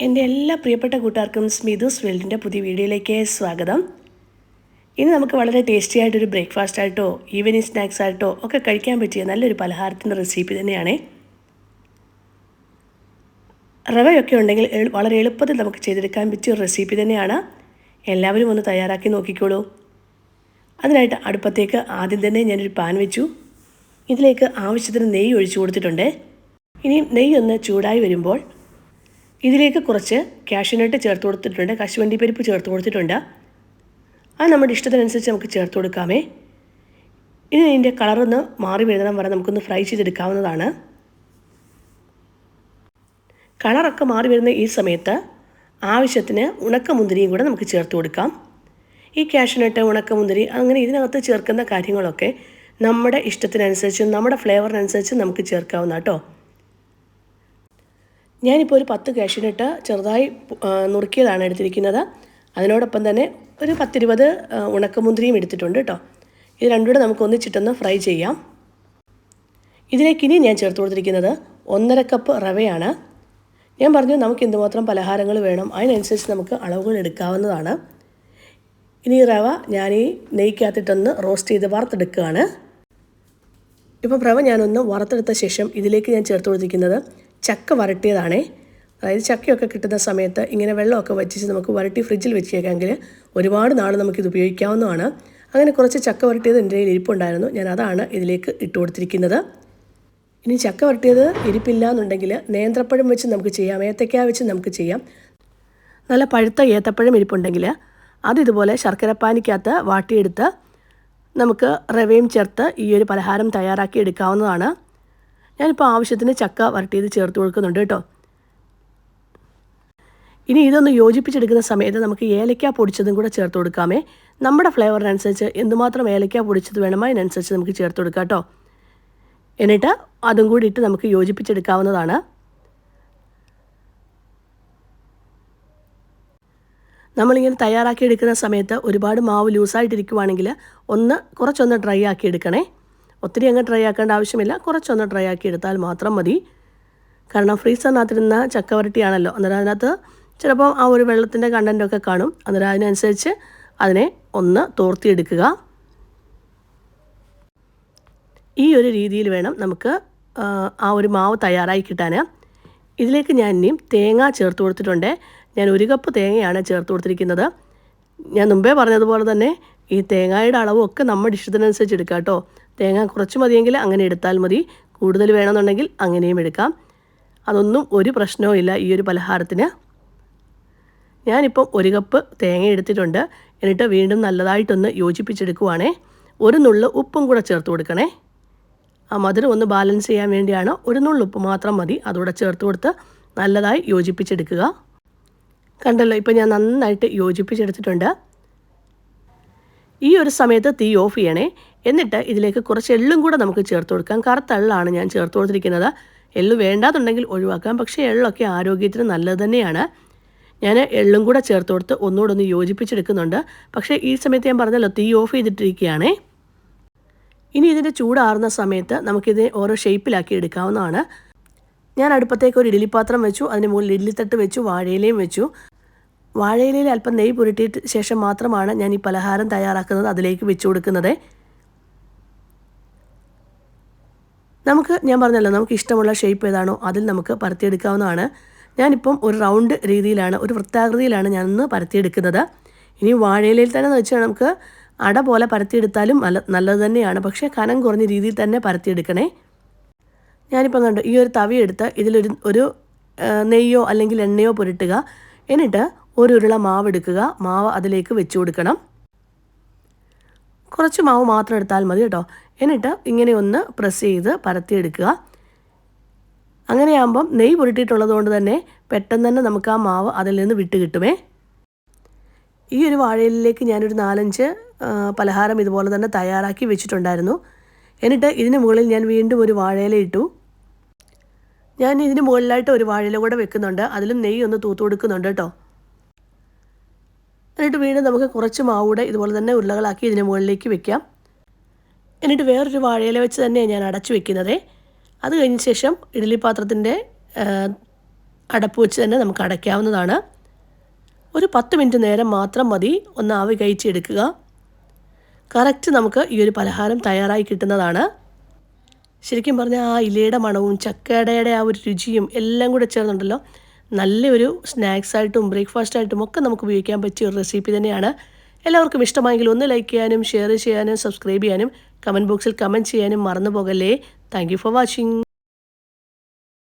എന്റെ എല്ലാ പ്രിയപ്പെട്ട കൂട്ടുകാർക്കും സ്മിതുസ് വേൾഡിന്റെ പുതിയ വീഡിയോയിലേക്ക് സ്വാഗതം. ഇന്ന് നമുക്ക് വളരെ ടേസ്റ്റി ആയിട്ടൊരു ബ്രേക്ക്ഫാസ്റ്റ് ആയിട്ടോ ഈവനിങ് സ്നാക്സ് ആയിട്ടോ ഒക്കെ കഴിക്കാൻ പറ്റിയ നല്ലൊരു പലഹാരത്തിന്റെ റെസിപ്പി തന്നെയാണ്. റവയൊക്കെ ഉണ്ടെങ്കിൽ വളരെ എളുപ്പത്തിൽ നമുക്ക് ചെയ്തെടുക്കാൻ പറ്റിയ ഒരു റെസിപ്പി തന്നെയാണ്. എല്ലാവരും ഒന്ന് തയ്യാറാക്കി നോക്കിക്കോളൂ. അതിനായിട്ട് അടുപ്പത്തേക്ക് ആദ്യം തന്നെ ഞാനൊരു പാൻ വെച്ചു. ഇതിലേക്ക് ആവശ്യത്തിന് നെയ്യ് ഒഴിച്ചു കൊടുത്തിട്ടുണ്ട്. ഇനി നെയ്യൊന്ന് ചൂടായി വരുമ്പോൾ ഇതിലേക്ക് കുറച്ച് കാഷ്യനട്ട് ചേർത്ത് കൊടുത്തിട്ടുണ്ട്. കശുവണ്ടി പരിപ്പ് ചേർത്ത് കൊടുത്തിട്ടുണ്ട്. അത് നമ്മുടെ ഇഷ്ടത്തിനനുസരിച്ച് നമുക്ക് ചേർത്ത് കൊടുക്കാമേ. ഇനി ഇതിന്റെ കളറൊന്ന് മാറി വരുന്നിടം വരെ നമുക്കൊന്ന് ഫ്രൈ ചെയ്തെടുക്കാവുന്നതാണ്. കളറൊക്കെ മാറി വരുന്ന ഈ സമയത്ത് ആവശ്യത്തിന് ഉണക്കമുന്തിരിയും കൂടെ നമുക്ക് ചേർത്ത് കൊടുക്കാം. ഈ കാഷ്യനട്ട് ഉണക്കമുന്തിരി അങ്ങനെ ഇതിനകത്ത് ചേർക്കുന്ന കാര്യങ്ങളൊക്കെ നമ്മുടെ ഇഷ്ടത്തിനനുസരിച്ചും നമ്മുടെ ഫ്ലേവറിനനുസരിച്ചും നമുക്ക് ചേർക്കാവുന്ന കേട്ടോ ഞാനിപ്പോൾ ഒരു പത്ത് കാഷ്യൂനട്ട് ചെറുതായി നുറുക്കിയതാണ് എടുത്തിരിക്കുന്നത്. അതിനോടൊപ്പം തന്നെ ഒരു പത്തിരുപത് ഉണക്കമുന്തിരിയും എടുത്തിട്ടുണ്ട് കേട്ടോ ഇത് രണ്ടും കൂടെ നമുക്ക് ഒന്നിച്ചിട്ടൊന്ന് ഫ്രൈ ചെയ്യാം. ഇതിലേക്ക് ഇനി ഞാൻ ചേർത്ത് കൊടുത്തിരിക്കുന്നത് ഒന്നര കപ്പ് റവയാണ്. ഞാൻ പറഞ്ഞു നമുക്ക് എന്തുമാത്രം പലഹാരങ്ങൾ വേണം അതിനനുസരിച്ച് നമുക്ക് അളവുകൾ എടുക്കാവുന്നതാണ്. ഇനി റവ ഞാൻ ഈ നെയ്ക്കകത്തിട്ടൊന്ന് റോസ്റ്റ് ചെയ്ത് വറുത്തെടുക്കുകയാണ്. ഇപ്പം റവ ഞാനൊന്ന് വറുത്തെടുത്ത ശേഷം ഇതിലേക്ക് ഞാൻ ചേർത്ത് കൊടുത്തിരിക്കുന്നത് ചക്ക വരട്ടിയതാണേ. അതായത് ചക്കയൊക്കെ കിട്ടുന്ന സമയത്ത് ഇങ്ങനെ വെള്ളമൊക്കെ വറ്റിച്ച് നമുക്ക് വരട്ടി ഫ്രിഡ്ജിൽ വെച്ചേക്കാമെങ്കിൽ ഒരുപാട് നാൾ നമുക്കിത് ഉപയോഗിക്കാവുന്നതാണ്. അങ്ങനെ കുറച്ച് ചക്ക വരട്ടിയത് എന്റെ കയ്യിൽ ഇരിപ്പുണ്ടായിരുന്നു. ഞാൻ അതാണ് ഇതിലേക്ക് ഇട്ട് കൊടുത്തിരിക്കുന്നത്. ഇനി ചക്ക വരട്ടിയത് ഇരിപ്പില്ല എന്നുണ്ടെങ്കിൽ നേന്ത്രപ്പഴം വെച്ച് നമുക്ക് ചെയ്യാം. ഏത്തക്ക വെച്ച് നമുക്ക് ചെയ്യാം. നല്ല പഴുത്ത ഏത്തപ്പഴം ഇരിപ്പുണ്ടെങ്കിൽ അത് ഇതുപോലെ ശർക്കരപ്പാനിക്കകത്ത് വാട്ടിയെടുത്ത് നമുക്ക് റവയും ചേർത്ത് ഈ ഒരു പലഹാരം തയ്യാറാക്കി എടുക്കാവുന്നതാണ്. ഞാനിപ്പോൾ ആവശ്യത്തിന് ചക്ക വരട്ടിയത് ചേർത്ത് കൊടുക്കുന്നുണ്ട് കേട്ടോ. ഇനി ഇതൊന്ന് യോജിപ്പിച്ചെടുക്കുന്ന സമയത്ത് നമുക്ക് ഏലക്ക പൊടിച്ചതും കൂടെ ചേർത്ത് കൊടുക്കാമേ. നമ്മുടെ ഫ്ലേവറിനനുസരിച്ച് എന്തുമാത്രം ഏലക്ക പൊടിച്ചത് വേണമോ അതിനനുസരിച്ച് നമുക്ക് ചേർത്ത് കൊടുക്കാം കേട്ടോ. എന്നിട്ട് അതും കൂടി ഇട്ട് നമുക്ക് യോജിപ്പിച്ചെടുക്കാവുന്നതാണ്. നമ്മളിങ്ങനെ തയ്യാറാക്കി എടുക്കുന്ന സമയത്ത് ഒരുപാട് മാവ് ലൂസായിട്ടിരിക്കുവാണെങ്കിൽ ഒന്ന് കുറച്ചൊന്ന് ഡ്രൈ ആക്കി എടുക്കണേ ഒത്തിരി അങ്ങ് ഡ്രൈ ആക്കേണ്ട ആവശ്യമില്ല. കുറച്ചൊന്ന് ഡ്രൈ ആക്കി എടുത്താൽ മാത്രം മതി. കാരണം ഫ്രീസറിനകത്തിരുന്ന ചക്കവരട്ടിയാണല്ലോ. അന്നേരം അതിനകത്ത് ചിലപ്പോൾ ആ ഒരു വെള്ളത്തിന്റെ കണ്ടന്റൊക്കെ കാണും. അന്നേരം അതിനനുസരിച്ച് അതിനെ ഒന്ന് തോർത്തിയെടുക്കുക. ഈ ഒരു രീതിയിൽ വേണം നമുക്ക് ആ, ആ ഒരു മാവ് തയ്യാറായി കിട്ടാൻ ഇതിലേക്ക് ഞാൻ ഇനിയും തേങ്ങ ചേർത്ത് കൊടുത്തിട്ടുണ്ട്. ഞാൻ ഒരു കപ്പ് തേങ്ങയാണ് ചേർത്ത് കൊടുത്തിരിക്കുന്നത്. ഞാൻ മുമ്പേ പറഞ്ഞതുപോലെ തന്നെ ഈ തേങ്ങയുടെ അളവും ഒക്കെ നമ്മുടെ ഇഷ്ടത്തിനനുസരിച്ച് എടുക്കാം കേട്ടോ തേങ്ങ കുറച്ച് മതിയെങ്കിൽ അങ്ങനെ എടുത്താൽ മതി. കൂടുതൽ വേണമെന്നുണ്ടെങ്കിൽ അങ്ങനെയും എടുക്കാം. അതൊന്നും ഒരു പ്രശ്നവും ഇല്ല ഈ ഒരു പലഹാരത്തിന്. ഞാനിപ്പം ഒരു കപ്പ് തേങ്ങ എടുത്തിട്ടുണ്ട്. എന്നിട്ട് വീണ്ടും നല്ലതായിട്ടൊന്ന് യോജിപ്പിച്ചെടുക്കുവാണേ. ഒരു നുള്ളു ഉപ്പും കൂടെ ചേർത്ത് കൊടുക്കണേ. ആ മധുരം ഒന്ന് ബാലൻസ് ചെയ്യാൻ വേണ്ടിയാണ് ഒരു നുള്ളുപ്പ് മാത്രം മതി. അതുകൂടെ ചേർത്ത് കൊടുത്ത് നല്ലതായി യോജിപ്പിച്ചെടുക്കുക. കണ്ടല്ലോ ഇപ്പോൾ ഞാൻ നന്നായിട്ട് യോജിപ്പിച്ചെടുത്തിട്ടുണ്ട്. ഈ ഒരു സമയത്ത് തീ ഓഫ് ചെയ്യണേ. എന്നിട്ട് ഇതിലേക്ക് കുറച്ച് എള്ളും കൂടെ നമുക്ക് ചേർത്ത് കൊടുക്കാം. കറുത്ത എള്ളാണ് ഞാൻ ചേർത്ത് കൊടുത്തിരിക്കുന്നത്. എള്ള് വേണ്ടാന്നുണ്ടെങ്കിൽ ഒഴിവാക്കാം. പക്ഷേ എള്ളൊക്കെ ആരോഗ്യത്തിന് നല്ലത് തന്നെയാണ്. ഞാൻ എള്ളും കൂടെ ചേർത്ത് കൊടുത്ത് ഒന്നുകൂടെ ഒന്ന് യോജിപ്പിച്ചെടുക്കുന്നുണ്ട്. പക്ഷേ ഈ സമയത്ത് ഞാൻ പറഞ്ഞല്ലോ തീ ഓഫ് ചെയ്തിട്ടിരിക്കുകയാണേ. ഇനി ഇതിന്റെ ചൂടാറുന്ന സമയത്ത് നമുക്കിത് ഓരോ ഷേപ്പിലാക്കി എടുക്കാവുന്നതാണ്. ഞാൻ അടുപ്പത്തേക്ക് ഒരു ഇഡ്ഡലിപ്പാത്രം വെച്ചു. അതിന് മുകളിൽ ഇഡ്ഡലിത്തട്ട് വെച്ചു. വാഴയിലയും വെച്ചു. വാഴയിലയിൽ അല്പം നെയ്യ് പുരട്ടിയിട്ട് ശേഷം മാത്രമാണ് ഞാൻ ഈ പലഹാരം തയ്യാറാക്കുന്നത് അതിലേക്ക് വെച്ചു കൊടുക്കുന്നത്. നമുക്ക് ഞാൻ പറഞ്ഞല്ലോ നമുക്ക് ഇഷ്ടമുള്ള ഷേപ്പ് ഏതാണോ അതിൽ നമുക്ക് പരത്തിയെടുക്കാവുന്നതാണ്. ഞാനിപ്പം ഒരു റൗണ്ട് രീതിയിലാണ് ഒരു വൃത്താകൃതിയിലാണ് ഞാനിന്ന് പരത്തിയെടുക്കുന്നത്. ഇനി വാഴയിലയിൽ തന്നെ എന്ന് വെച്ചാൽ നമുക്ക് അട പോലെ പരത്തിയെടുത്താലും നല്ല നല്ലത് തന്നെയാണ്. പക്ഷേ കനം കുറഞ്ഞ രീതിയിൽ തന്നെ പരത്തിയെടുക്കണേ. ഞാനിപ്പം കണ്ടു ഈ ഒരു തവി എടുത്ത് ഇതിലൊരു ഒരു നെയ്യോ അല്ലെങ്കിൽ എണ്ണയോ പുരട്ടുക. എന്നിട്ട് ഒരു ഉരുള മാവ് എടുക്കുക. മാവ് അതിലേക്ക് വെച്ച് കൊടുക്കണം. കുറച്ച് മാവ് മാത്രം എടുത്താൽ മതി കേട്ടോ. എന്നിട്ട് ഇങ്ങനെ ഒന്ന് പ്രസ് ചെയ്ത് പരത്തിയെടുക്കുക അങ്ങനെയാകുമ്പം നെയ്യ് പുരട്ടിയിട്ടുള്ളത് കൊണ്ട് തന്നെ പെട്ടെന്ന് തന്നെ നമുക്ക് ആ മാവ് അതിൽ നിന്ന് വിട്ട് കിട്ടുമേ. ഈ ഒരു വാഴയിലേക്ക് ഞാനൊരു നാലഞ്ച് പലഹാരം ഇതുപോലെ തന്നെ തയ്യാറാക്കി വെച്ചിട്ടുണ്ടായിരുന്നു. എന്നിട്ട് ഇതിന് മുകളിൽ ഞാൻ വീണ്ടും ഒരു വാഴയില ഇട്ടു. ഞാൻ ഇതിന് മുകളിലായിട്ട് ഒരു വാഴയില കൂടെ വെക്കുന്നുണ്ട്. അതിലും നെയ്യ് ഒന്ന് തൂത്ത് കൊടുക്കുന്നുണ്ട് കേട്ടോ. എന്നിട്ട് വീണ്ടും നമുക്ക് കുറച്ച് മാവൂടെ ഇതുപോലെ തന്നെ ഉരുളകളാക്കി ഇതിന് മുകളിലേക്ക് വെക്കാം. എന്നിട്ട് വേറൊരു വാഴയില വെച്ച് തന്നെയാണ് ഞാൻ അടച്ചു വെക്കുന്നത്. അത് കഴിഞ്ഞ ശേഷം ഇഡ്ഡലി പാത്രത്തിന്റെ അടപ്പ് വെച്ച് തന്നെ നമുക്ക് അടയ്ക്കാവുന്നതാണ്. ഒരു പത്ത് മിനിറ്റ് നേരം മാത്രം മതി. ഒന്ന് ആവി കഴിച്ചെടുക്കുക കറക്റ്റ് നമുക്ക് ഈ ഒരു പലഹാരം തയ്യാറായി കിട്ടുന്നതാണ്. ശരിക്കും പറഞ്ഞാൽ ആ ഇലയുടെ മണവും ചക്കടയുടെ ആ ഒരു രുചിയും എല്ലാം കൂടെ ചേർന്നുണ്ടല്ലോ. നല്ലൊരു സ്നാക്സായിട്ടും ബ്രേക്ക്ഫാസ്റ്റായിട്ടും ഒക്കെ നമുക്ക് ഉപയോഗിക്കാൻ പറ്റിയ ഒരു റെസിപ്പി തന്നെയാണ്. എല്ലാവർക്കും ഇഷ്ടമായെങ്കിൽ ഒന്ന് ലൈക്ക് ചെയ്യാനും ഷെയർ ചെയ്യാനും സബ്സ്ക്രൈബ് ചെയ്യാനും കമന്റ് ബോക്സിൽ കമന്റ് ചെയ്യാനും മറന്നു പോകല്ലേ താങ്ക് ഫോർ വാച്ചിങ്